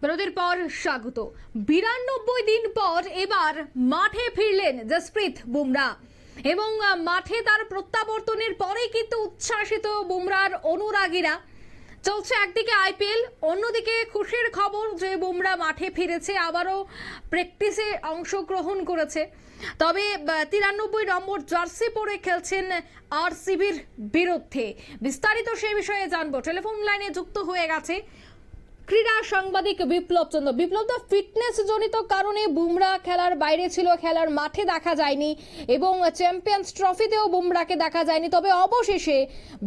বিরতির পর স্বাগত। বিরানব্বই দিন পর এবার মাঠে ফিরলেন জসপ্রীত বুমরা। এবং মাঠে তার প্রত্যাবর্তনের পরেই কিন্তু উচ্ছ্বাসিত বুমরার অনুরাগীরা। চলছে একদিকে আইপিএল, অন্যদিকে খুশির খবর যে বুমরা মাঠে ফিরেছে, আবারও প্র্যাকটিসে অংশগ্রহণ করেছে। তবে তিরানব্বই নম্বর জার্সি পরে খেলছেন আরসিবির বিরুদ্ধে। বিস্তারিত সে বিষয়ে জানব। টেলিফোন লাইনে যুক্ত হয়ে গেছে ক্রীড়া সাংবাদিক বিপ্লব চন্দ্র। বিপ্লব দা ফিটনেস জনিত কারণে বুমরা খেলার বাইরে ছিল, খেলার মাঠে দেখা যায়নি এবং চ্যাম্পিয়ন্স ট্রফিতেও বুমরাকে দেখা যায়নি। তবে অবশেষে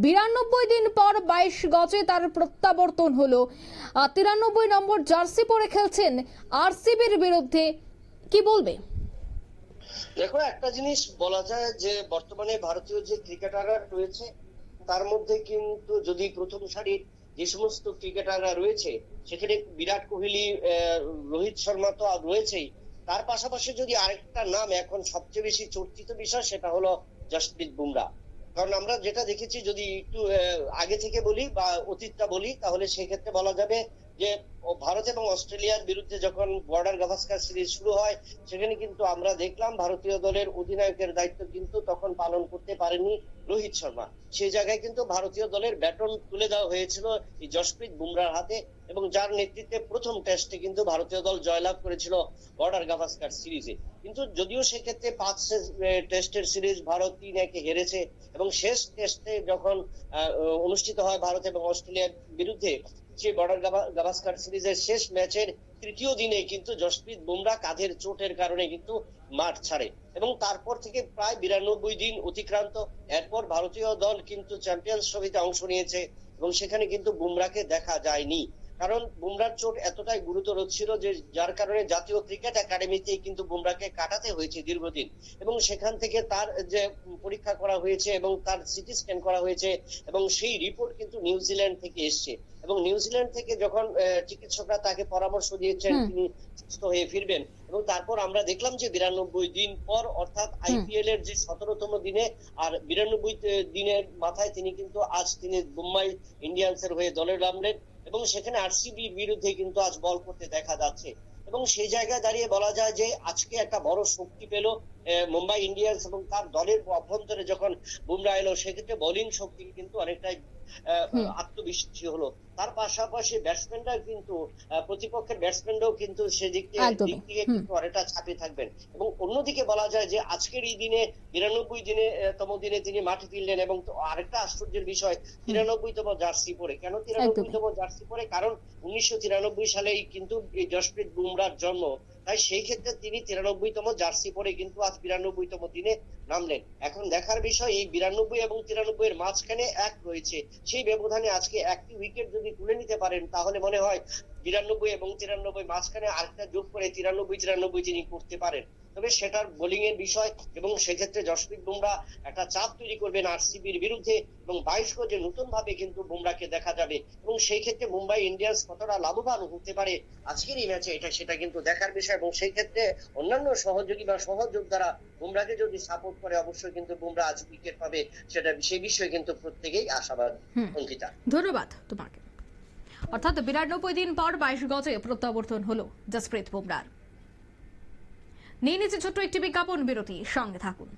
বিরানব্বই দিন পর বাইশ গজে তার প্রত্যাবর্তন হলো। তিরানব্বই নম্বর জার্সি পরে খেলছেন আর আরসিবির বিরুদ্ধে। কি বলবে? দেখো, একটা জিনিস বলা যায় যে, বর্তমানে ভারতীয় যে ক্রিকেটাররা রয়েছে, তার মধ্যে কিন্তু যদি প্রথম সারির যে সমস্ত ক্রিকেটাররা রয়েছে, সেখানে বিরাট কোহলি রোহিত শর্মা তো রয়েছেই। তার পাশাপাশি যদি আরেকটা নাম এখন সবচেয়ে বেশি চর্চিত বিষয়, সেটা হলো জসপ্রীত বুমরা। কারণ আমরা যেটা দেখেছি, যদি একটু আগে থেকে বলি বা অতীতটা বলি, তাহলে সেক্ষেত্রে বলা যাবে যে ভারত এবং অস্ট্রেলিয়ার বিরুদ্ধে যখন বর্ডার গাভাস্কার সিরিজ শুরু হয়, সেখানে কিন্তু আমরা দেখলাম ভারতীয় দলের অধিনায়কের দায়িত্ব কিন্তু তখন পালন করতে পারেনি রোহিত শর্মা। সেই জায়গায় কিন্তু ভারতীয় দলের ব্যাটন তুলে দেওয়া হয়েছিল এই জসপ্রীত বুমরার হাতে এবং যার নেতৃত্বে প্রথম টেস্টে কিন্তু ভারতীয় দল জয়লাভ করেছিল বর্ডার গাভাস্কার সিরিজে। কিন্তু যদিও সেক্ষেত্রে পাঁচ টেস্টের সিরিজ ভারত তিন একে হেরেছে এবং শেষ টেস্টে যখন অনুষ্ঠিত হয় ভারত এবং অস্ট্রেলিয়ার বিরুদ্ধে যে বর্ডার গাভাস্কার সিরিজের শেষ ম্যাচের তৃতীয় দিনে কিন্তু জসপ্রীত বুমরা কাঁধের চোটের কারণে কিন্তু মাঠ ছাড়ে। এবং তারপর থেকে প্রায় বিরানব্বই দিন অতিক্রান্ত। এরপর ভারতীয় দল কিন্তু চ্যাম্পিয়ন্স ট্রফিতে অংশ নিয়েছে এবং সেখানে কিন্তু বুমরাকে দেখা যায়নি। কারণ বুমরার চোট এতটাই গুরুতর ছিল যে যার কারণে জাতীয় ক্রিকেট একাডেমিতে কিন্তু বুমরাকে কাটাতে হয়েছে দীর্ঘদিন। এবং সেখান থেকে তার যে পরীক্ষা করা হয়েছে এবং তার সিটি স্ক্যান করা হয়েছে এবং সেই রিপোর্ট কিন্তু নিউজিল্যান্ড থেকে এসছে। এবং নিউজিল্যান্ড থেকে যখন চিকিৎসকরা তাকে পরামর্শ দিয়েছেন তিনি সুস্থ হয়ে ফিরবেন। এবং তারপর আমরা দেখলাম যে বিরানব্বই দিন পর অর্থাৎ আইপিএল এর যে সতেরোতম দিনে আর বিরানব্বই দিনের মাথায় তিনি কিন্তু আজ তিনি মুম্বাই ইন্ডিয়ান্স এর হয়ে দলে নামলেন এবং সেখানে আরসিবির বিরুদ্ধে কিন্তু আজ বল করতে দেখা যাচ্ছে। এবং সেই জায়গায় দাঁড়িয়ে বলা যায় যে আজকে একটা বড় শক্তি পেল মুম্বাই ইন্ডিয়ান্স এবং তার দলের অভ্যন্তরে যখন বুমরা এলো সেক্ষেত্রে বোলিং শক্তি কিন্তু অনেকটাই আত্মবিশ্বাসী হলো। তার পাশাপাশি ব্যাটসম্যানরা কিন্তু প্রতিপক্ষের ব্যাটসম্যানরাও কিন্তু সেদিক দিক থেকে কিন্তু অনেকটা চাপে থাকবেন। এবং অন্যদিকে বলা যায় যে আজকের এই দিনে বিরানব্বই দিনে তম দিনে তিনি মাঠে ফিরলেন এবং আরেকটা আশ্চর্যের বিষয় তিরানব্বই তম জার্সি পরে। কেন তিরানব্বই তম জার্সি পরে? কারণ উনিশশো তিরানব্বই সালেই কিন্তু এই জসপ্রীত বুমরার জন্ম। তাই সেই ক্ষেত্রে তিনি তিরানব্বই তম জার্সি পরে কিন্তু আজ বিরানব্বইতম দিনে নামলেন। এখন দেখার বিষয়, এই বিরানব্বই এবং তিরানব্বই এর মাঝখানে এক রয়েছে। সেই ব্যবধানে আজকে একটি উইকেট যদি তুলে নিতে পারেন, তাহলে মনে হয় বিরানব্বই এবং তিরানব্বই মাঝখানে আরেকটা যোগ করে তিরানব্বই তিরানব্বই তিনি করতে পারেন। তবে সেটার বোলিং এর বিষয় এবং সেক্ষেত্রে জসপ্রীত বুমরা একটা চাপ তৈরি করবেন আর আরসিবির বিরুদ্ধে এবং বাইশ গজে নতুন ভাবে কিন্তু বুমরাকে দেখা যাবে। এবং সেই ক্ষেত্রে মুম্বাই ইন্ডিয়ান্স কতটা লাভবান হতে পারে আজকের এই ম্যাচে, এটা সেটা কিন্তু দেখার বিষয়। এবং সেই ক্ষেত্রে অন্যান্য সহযোগী বা সহযোদ্ধারা বুমরাকে যদি সাপোর্ট করে অবশ্যই কিন্তু বুমরা আজ উইকেট পাবে সেটা সেই বিষয়ে কিন্তু প্রত্যেকেই আশাবাদ। অঙ্কিতা। ধন্যবাদ তোমাকে। অর্থাৎ বিরানব্বই দিন পর বাইশ গজে প্রত্যাবর্তন হলো জসপ্রীত বুমরার। নিয়ে নিচে ছোট্ট একটি বিজ্ঞাপন বিরতি সঙ্গে থাকুন।